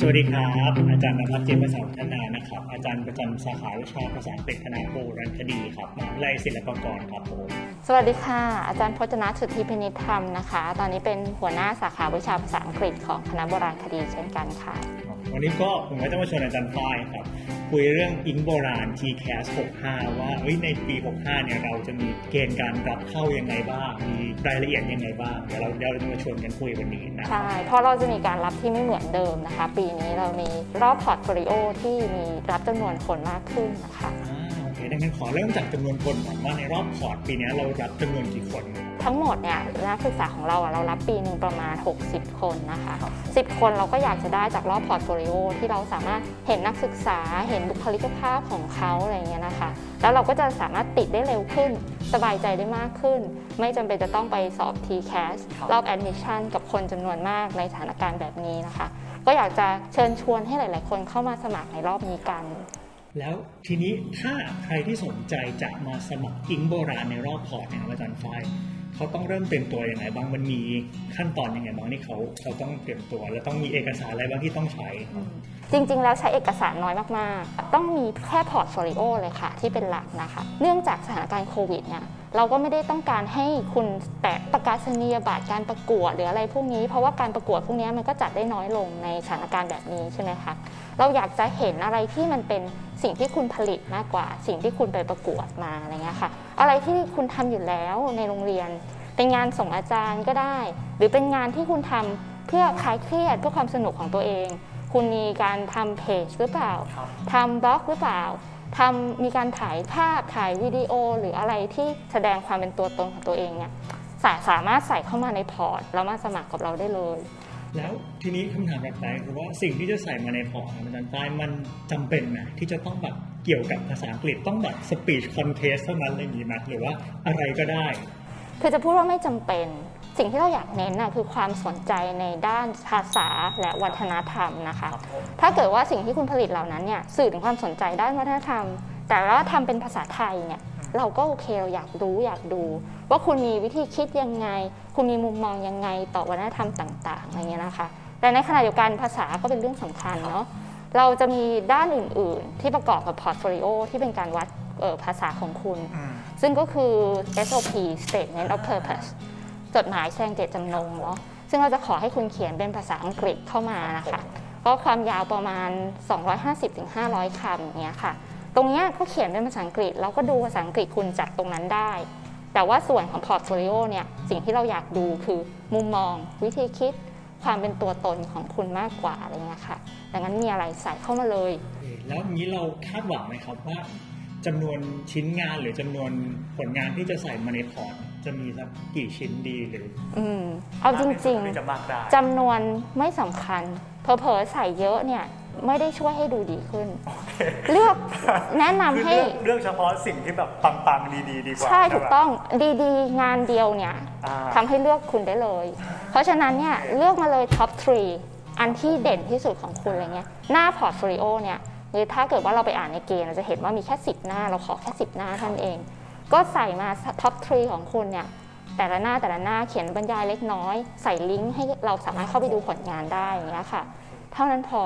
สวัสดีครับ อาจารย์นภัสเจมส์ประสาพัฒนานะครับ อาจารย์ประจำสาขาวิชาภาษาอังกฤษคณะโบราณคดีครับมหาวิทยาลัยศิลปากรครับผมสวัสดีค่ะ อาจารย์พจนาสุทธิพินิธรรมนะคะ ตอนนี้เป็นหัวหน้าสาขาวิชาภาษาอังกฤษของคณะโบราณคดีเช่นกันค่ะ วันนี้ก็ผมก็จะมาชวนอาจารย์ฝ้ายครับ คุยเรื่องอิงโบราณ TCAS 65 ว่าเอ้ยในปี 65 เนี่ยเราจะมีเกณฑ์การรับเข้ายังไงบ้าง มีรายละเอียดยังไงบ้าง เดี๋ยวเราเดี๋ยวเราจะมาชวนกันคุยวันนี้นะใช่เพราะเราจะมีการรับที่ไม่เหมือนเดิมนะคะ ปีนี้เรามีรอบพอร์ตโฟลิโอที่มีรับจำนวนคนมากขึ้นนะคะอ่าโอเคดังนั้นขอเริ่มจากจำนวนคนก่อนว่าในรอบพอร์ตปีนี้เรารับจำนวนกี่คน ทั้งหมดเนี่ยนักศึกษาของเราอะเรารับปีหนึ่งประมาณ 60 คนนะคะ 10 คนเราก็อยากจะได้จากรอบพอร์ตโฟลิโอที่เราสามารถเห็นนักศึกษาเห็นบุคลิกภาพของเขาอะไรเงี้ยนะคะ แล้วเราก็จะสามารถติดได้เร็วขึ้น สบายใจได้มากขึ้น ไม่จำเป็นจะต้องไปสอบ TCAS รอบ admission กับคนจำนวนมากในสถานการณ์แบบนี้นะคะ ก็อยากจะเชิญชวนให้หลาย ๆ คนเข้ามาสมัครในรอบนี้กันแล้วทีนี้ถ้าใครที่สนใจจะมาสมัครอิงโบราณในรอบพอร์ตเนี่ยครับอาจารย์ฝ้าย เขาต้องเริ่มเตรียมตัวยังไงบ้างมันมีขั้นตอนยังไงบ้างที่เขาเขาต้องเตรียมตัว แล้วต้องมีเอกสารอะไรบ้างที่ต้องใช้ จริง ๆ แล้วใช้เอกสารน้อยมากๆ ต้องมีแค่พอร์ตโฟลิโอเลยค่ะ ที่เป็นหลักนะคะ เนื่องจากสถานการณ์โควิดเนี่ย เราก็ไม่ได้ต้องการให้คุณแตะประกาศนียบัตรการประกวดหรืออะไรพวกนี้ เพราะว่าการประกวดพวกนี้มันก็จัดได้น้อยลงในสถานการณ์แบบนี้ใช่ไหมคะเราอยากจะเห็นอะไรที่มันเป็นสิ่งที่คุณผลิตมากกว่า สิ่งที่คุณไปประกวดมาอะไรเงี้ยค่ะ อะไรที่คุณทำอยู่แล้วในโรงเรียน เป็นงานส่งอาจารย์ก็ได้ หรือเป็นงานที่คุณทำเพื่อคลายเครียดเพื่อความสนุกของตัวเอง คุณมีการทำเพจหรือเปล่าทำบล็อกหรือเปล่า ทำมีการถ่ายภาพถ่ายวิดีโอหรืออะไรที่แสดงความเป็นตัวตนของตัวเองเนี่ยสาสามารถใส่เข้ามาในพอร์ตแล้วมาสมัครกับเราได้เลย แล้วทีนี้คำถามแบบไหนคือว่าสิ่งที่จะใส่มาในพอร์ตของอาจารย์ฝ้ายมันจำเป็นไหมที่จะต้องแบบเกี่ยวกับภาษาอังกฤษต้องแบบสปีชคอนเทสเท่านั้นอะไรอย่างนี้ไหมหรือว่าอะไรก็ได้ คือจะพูดว่าไม่จำเป็น สิ่งที่เราอยากเน้นนะคือความสนใจในด้านภาษาและวัฒนธรรมนะคะ ถ้าเกิดว่าสิ่งที่คุณผลิตเหล่านั้นเนี่ยสื่อถึงความสนใจด้านวัฒนธรรม แต่ว่าทำเป็นภาษาไทยเนี่ยเราก็โอเคเราอยากรู้อยากดู ว่าคุณมีวิธีคิดยังไง คุณมีมุมมองยังไงต่อวัฒนธรรมต่าง ๆ อะไรเงี้ยนะคะ แต่ในขณะเดียวกันภาษาก็เป็นเรื่องสำคัญเนาะเราจะมีด้านอื่น ๆ ที่ประกอบกับพอร์ตโฟลิโอที่เป็นการวัดเอ่อภาษาของคุณ ซึ่งก็คือ SOP Statement of Purpose จดหมายแสดงเจตจำนงเนาะซึ่งเราจะขอให้คุณเขียนเป็นภาษาอังกฤษเข้ามานะคะก็ความยาวประมาณ 250-500 คำอย่างเงี้ยค่ะ ตรงเนี้ยก็เขียนเป็นภาษาอังกฤษเราก็ดูภาษาอังกฤษคุณจากตรงนั้นได้ แต่ว่าส่วนของพอร์ตโฟลิโอเนี่ยสิ่งที่เราอยากดูคือมุมมอง วิธีคิดความเป็นตัวตนของคุณมากกว่าอะไรเงี้ยค่ะ ดังนั้นมีอะไรใส่เข้ามาเลย แล้วนี้เราคาดหวังไหมครับว่า จำนวนชิ้นงานหรือจำนวนผลงานที่จะใส่มาในพอร์ตจะมีสักกี่ชิ้นดีหรืออืมเอาจริงจะมากได้ๆจำนวนไม่สำคัญเผลอๆใส่เยอะเนี่ย ไม่ได้ช่วยให้ดูดีขึ้นเลือกแนะนำคือให้ เลือกเลือกเฉพาะสิ่งที่แบบปังๆดีๆดีกว่าใช่ถูกไหมต้องดีๆ งานเดียวเนี่ยอ่าทำให้เลือกคุณได้เลย เพราะฉะนั้นเนี่ยเลือกมาเลยท็อป 3 อันที่เด่นที่สุดของคุณอะไรเงี้ยหน้าพอร์ตโฟลิโอเนี่ย หรือถ้าเกิดว่าเราไปอ่านในเกณฑ์เราจะเห็นว่ามีแค่ 10 หน้า เราขอแค่ 10 หน้าเท่านั้นเอง ก็ใส่มาท็อป3ของคุณเนี่ยแต่ละหน้าแต่ละหน้าเขียนบรรยายเล็กน้อย ใส่ลิงก์ให้เราสามารถเข้าไปดูผลงานได้อย่างเงี้ยค่ะ เท่านั้นพอ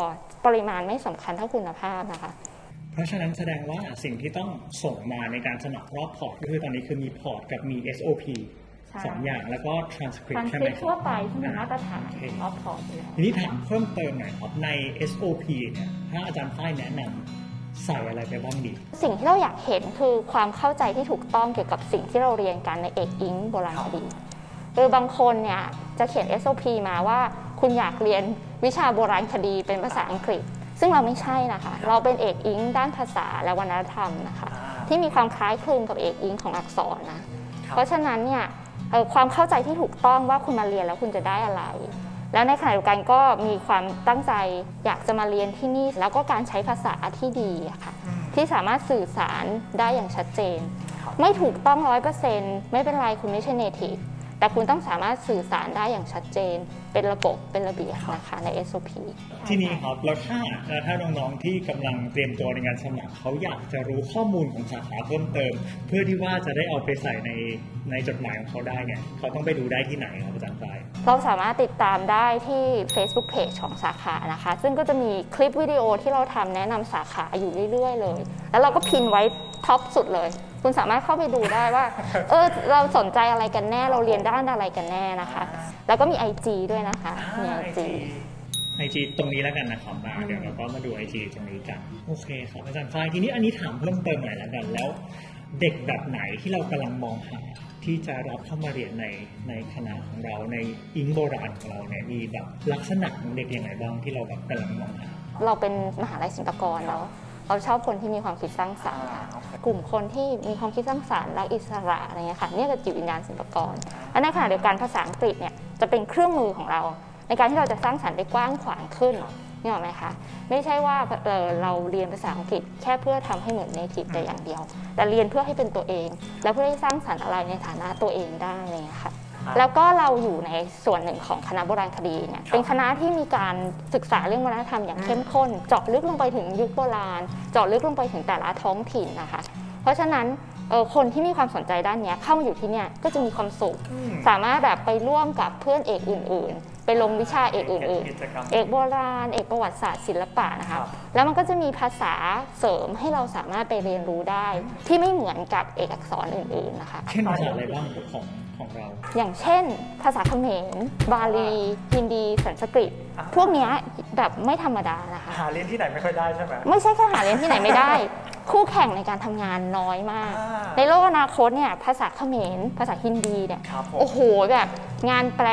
ปริมาณไม่สำคัญเท่าคุณภาพนะคะ เพราะฉะนั้นแสดงว่าสิ่งที่ต้องส่งมาในการสมัครรอบพอร์ตก็คือตอนนี้คือมีพอร์ตกับมี SOP ใช่สองอย่างแล้วก็ transcript การใช่คไหมลิปคทั่วรับไปที่เป็นมาตรฐานโอเคออฟพอร์ตอยู่แล้วทีนี้ถามเพิ่มเติมหน่อยครับใน SOP เนี่ย ถ้าอาจารย์ฝ้ายแนะนำใส่อะไรไปบ้างดี สิ่งที่เราอยากเห็นคือความเข้าใจที่ถูกต้องเกี่ยวกับสิ่งที่เราเรียนกันในเอกอิงโบราณคดีคือบางคนเนี่ยจะเขียน SOP มาว่า คุณอยากเรียนวิชาโบราณคดีเป็นภาษาอังกฤษ ซึ่งเราไม่ใช่นะคะ เราเป็นเอกอิงด้านภาษาและวัฒนธรรมนะคะที่มีความคล้ายคลึงกับเอกอิงของอักษรนะ เพราะฉะนั้นเนี่ยเอ่อความเข้าใจที่ถูกต้องว่าคุณมาเรียนแล้วคุณจะได้อะไร แล้วในขณะเดียวกันก็มีความตั้งใจอยากจะมาเรียนที่นี่ แล้วก็การใช้ภาษาที่ดีอะค่ะที่สามารถสื่อสารได้อย่างชัดเจน ไม่ถูกต้องร้อยเปอร์เซ็นต์ไม่เป็นไรคุณไม่ใช่เนทีฟ แต่คุณต้องสามารถสื่อสารได้อย่างชัดเจน เป็นระบบเป็นระเบียบนะคะใน SOP ที่นี้ครับแล้วถ้าแล้วถ้าน้องๆที่กำลังเตรียมตัวในงานสมัครเขาอยากจะรู้ข้อมูลของสาขาเพิ่มเติม เพื่อที่ว่าจะได้เอาไปใส่ในในจดหมายของเขาได้เนี่ยเขาต้องไปดูได้ที่ไหนครับอาจารย์ฝ้ายเราสามารถติดตามได้ที่ Facebook Page ของสาขานะคะ ซึ่งก็จะมีคลิปวิดีโอที่เราทำแนะนำสาขาอยู่เรื่อยๆ เลย แล้วเราก็พินไว้ท็อปสุดเลย คุณสามารถเข้าไปดูได้ว่า เออเราสนใจอะไรกันแน่ เราเรียนด้านอะไรกันแน่นะคะ แล้วก็มี IG ด้วยนะคะมี IG ไอจีตรงนี้แล้วกันนะครับมาเดี๋ยวเราก็มาดูไอจีตรงนี้กัน โอเคครับอาจารย์ฝ้ายทีนี้อันนี้ถามเพิ่มเติมหน่อยแล้วกัน แล้วเด็กแบบไหนที่เรากำลังมองหาที่จะรับเข้ามาเรียนในในคณะของเราในอิงโบราณของเราเนี่ยมีแบบลักษณะของเด็กยังไงบ้างที่เราแบบกำลังมองหาเราเป็นมหาลัยศิลปากรเนาะ เราชอบคนที่มีความคิดสร้างสรรค์ค่ะกลุ่มคนที่มีความคิดสร้างสรรค์รักอิสระอะไรเงี้ยค่ะเนี่ยคือจิตวิญญาณศิลปากรและในขณะเดียวกันภาษาอังกฤษเนี่ยจะเป็นเครื่องมือของเรา ในการที่เราจะสร้างสรรค์ได้กว้างขวางขึ้นนี่หรอกไหมคะไม่ใช่ว่าเอ่อเราเรียนภาษาอังกฤษแค่เพื่อทำให้เหมือนเนทีฟแต่อย่างเดียว แต่เรียนเพื่อให้เป็นตัวเอง และเพื่อให้สร้างสรรค์อะไรในฐานะตัวเองได้อะไรเงี้ยค่ะ แล้วก็เราอยู่ในส่วนหนึ่งของคณะโบราณคดีเนี่ยเป็นคณะที่มีการศึกษาเรื่องวัฒนธรรมอย่างเข้มข้น เจาะลึกลงไปถึงยุคโบราณ เจาะลึกลงไปถึงแต่ละท้องถิ่นนะคะ เพราะฉะนั้นเอ่อคนที่มีความสนใจด้านเนี้ยเข้ามาอยู่ที่เนี่ยก็จะมีความสุข สามารถแบบไปร่วมกับเพื่อนเอกอื่น ๆ ไปลงวิชาเอกอื่นกิจกรรมๆเอกโบราณ เอกประวัติศาสตร์ศิลปะนะครัคะบแล้วมันก็จะมีภาษาเสริมให้เราสามารถไปเรียนรู้ได้ ที่ไม่เหมือนกับเอกอักษรอื่น ๆ นะคะเช่นภาษาอะไรบ้างของ ของเรา อย่างเช่น ภาษาเขมร บาลี ฮินดี สันสกฤต อ่า พวกเนี้ยแบบไม่ธรรมดานะคะ หาเรียนที่ไหนไม่ค่อยได้ใช่ไหม ไม่ใช่แค่หาเรียนที่ไหนไม่ได้ คู่แข่งในการทำงานน้อยมาก อ่าในโลกอนาคตเนี่ยภาษาเขมร ภาษาฮินดีเนี่ยครับผม โอ้โหแบบงานแปล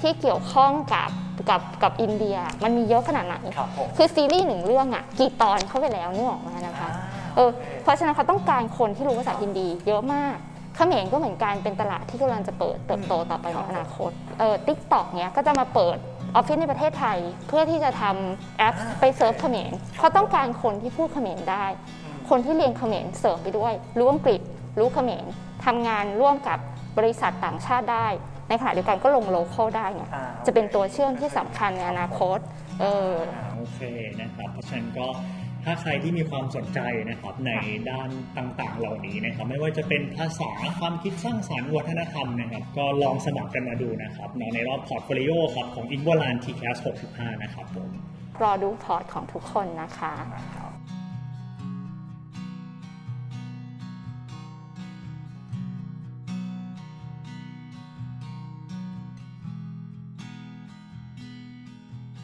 ที่เกี่ยวข้องกับกับกับอินเดีย มันมีเยอะขนาดไหน ครับผม คือซีรีส์หนึ่งเรื่องอะกี่ตอนเข้าไปแล้วนึกออกมานะคะ อ่าเออเพราะฉะนั้นเขาต้องการคนที่รู้ภาษาฮินดีเยอะมาก เขมรก็เหมือนกันเป็นตลาดที่กำลังจะเปิดเติบโตต่อไปในอนาคตเออทิกตอกเนี้ยก็จะมาเปิดออฟฟิศในประเทศไทย เพื่อที่จะทำแอปไปเซิร์ฟเขมรเขาต้องการคนที่พูดเขมรได้ คนที่เรียนเขมรเสริมไปด้วย รู้อังกฤษ รู้เขมรทำงานร่วมกับบริษัทต่างชาติได้ ในขณะเดียวกันก็ลงโลเคอลได้ไงอ่าจะเป็นตัวเชื่อมที่สำคัญในอนาคตเอออ่าโอเคนะครับเพราะฉะนั้นก็ ถ้าใครที่มีความสนใจนะครับในด้านต่างๆ เหล่านี้นะครับ ไม่ว่าจะเป็นภาษาความคิดสร้างสรรค์วัฒนธรรมนะครับ ก็ลองสมัครกันมาดูนะครับในรอบพอร์ตโฟลิโอครับของอินวอลานทีแคส65 นะครับผมรอดูพอร์ตของทุกคนนะคะ